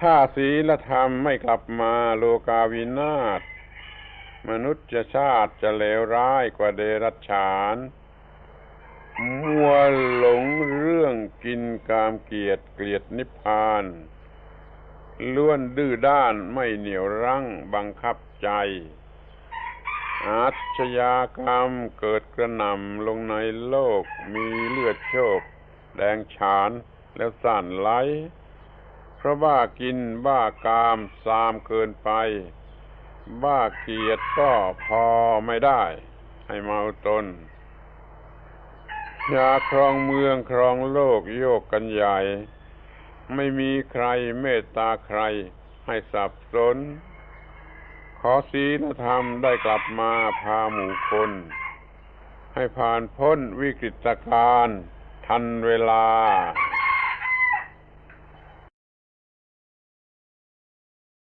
ถ้าศีลธรรมไม่กลับมาโลกาวินาศมนุษยชาติจะเลวร้ายกว่าเดรัจฉาน มัวหลงเรื่องกินกามเกียรติเกลียดนิพพานล้วนดื้อด้านไม่เหนียวรั้งบังคับใจ อาชญากรรมเกิดกระหน่ำลงในโลกมีเลือดโชกแดงฉานแล้วสั่นไหล ราะบ้ากินบ้ากามซามเกินไป บ้าเกียรติก็พอไม่ได้ ให้เมาตน อยากครองเมืองครองโลกโยกกันใหญ่ ไม่มีใครเมตตาใครให้สับสน ขอศีลธรรมได้กลับมาพาหมู่คน ให้ผ่านพ้นวิกฤตการณ์ทันเวลา